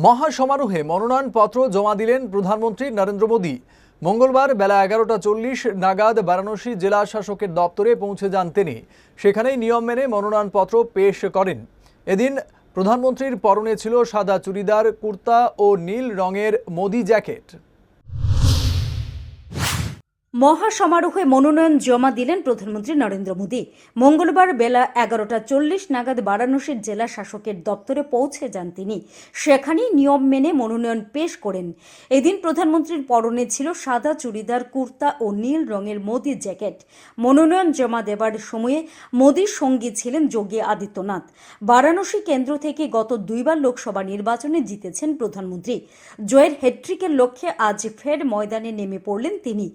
মহাসমারোহে মনোনয়নপত্র জমা দিলেন প্রধানমন্ত্রী নরেন্দ্র মোদী। মঙ্গলবার বেলা এগারোটা চল্লিশ নাগাদ বারাণসী জেলা শাসকের দপ্তরে পৌঁছে যান তিনি। সেখানেই নিয়ম মেনে মনোনয়নপত্র পেশ করেন। এদিন প্রধানমন্ত্রীর পরনে ছিল সাদা চুড়িদার, কুর্তা ও নীল রঙের মোদি জ্যাকেট। মহাসমারোহে মনোনয়ন জমা দিলেন প্রধানমন্ত্রী নরেন্দ্র মোদী। মঙ্গলবার বেলা এগারোটা চল্লিশ নাগাদ বারাণসীর জেলা শাসকের দপ্তরে পৌঁছে যান তিনি। সেখানেই নিয়ম মেনে মনোনয়ন পেশ করেন। এদিন প্রধানমন্ত্রীর পরনে ছিল সাদা চুড়িদার, কুর্তা ও নীল রঙের মোদি জ্যাকেট। মনোনয়ন জমা দেবার সময়ে মোদীর সঙ্গী ছিলেন যোগী আদিত্যনাথ। বারাণসী কেন্দ্র থেকে গত দুইবার লোকসভা নির্বাচনে জিতেছেন প্রধানমন্ত্রী। জয়ের হ্যাট্রিকের লক্ষ্যে আজ ফের ময়দানে নেমে পড়লেন তিনি।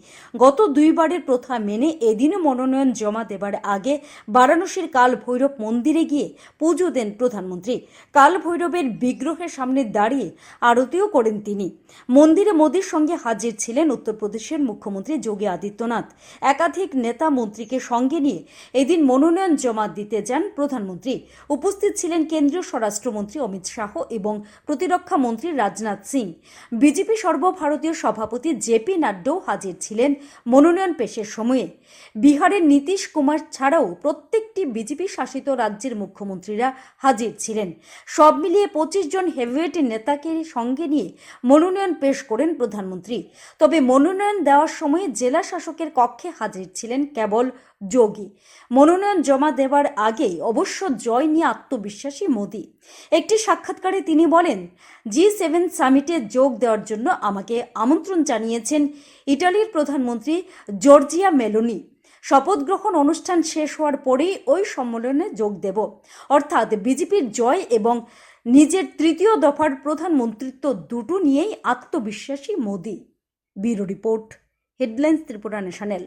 গত দুইবারের প্রথা মেনে এদিনও মনোনয়ন জমা দেবার আগে বারাণসীর কাল ভৈরব মন্দিরে গিয়ে পুজো দেন প্রধানমন্ত্রী। কাল ভৈরবের বিগ্রহের সামনে দাঁড়িয়ে আরতিও করেন তিনি। মন্দিরে মোদীর সঙ্গে হাজির ছিলেন উত্তরপ্রদেশের মুখ্যমন্ত্রী যোগী আদিত্যনাথ। একাধিক নেতা মন্ত্রীকে সঙ্গে নিয়ে এদিন মনোনয়ন জমা দিতে যান প্রধানমন্ত্রী। উপস্থিত ছিলেন কেন্দ্রীয় স্বরাষ্ট্রমন্ত্রী অমিত শাহ এবং প্রতিরক্ষা মন্ত্রী রাজনাথ সিং। বিজেপি সর্বভারতীয় সভাপতি জেপি নাড্ডাও হাজির ছিলেন মনোনয়ন পেশের সময়ে। বিহারের নীতিশ কুমার ছাড়াও প্রত্যেকটি বিজেপি শাসিত রাজ্যের মুখ্যমন্ত্রীরা হাজির ছিলেন। সব মিলিয়ে পঁচিশ জন হেভিওয়েট নেতাকে সঙ্গে নিয়ে মনোনয়ন পেশ করেন প্রধানমন্ত্রী। তবে মনোনয়ন দেওয়ার সময় জেলা শাসকের কক্ষে হাজির ছিলেন কেবল যোগী। মনোনয়ন জমা দেওয়ার আগেই অবশ্য জয় নিয়ে আত্মবিশ্বাসী মোদী। একটি সাক্ষাৎকারে তিনি বলেন, জি সেভেন সামিটে যোগ দেওয়ার জন্য আমাকে আমন্ত্রণ জানিয়েছেন ইটালির প্রধানমন্ত্রী জর্জিয়া মেলোনি। শপথ গ্রহণ অনুষ্ঠান শেষ হওয়ার পরেই ওই সম্মেলনে যোগ দেব। অর্থাৎ বিজেপির জয় এবং নিজের তৃতীয় দফার প্রধানমন্ত্রিত্ব দুটো নিয়েই আত্মবিশ্বাসী Modi. Bureau report, headlines Tripura national.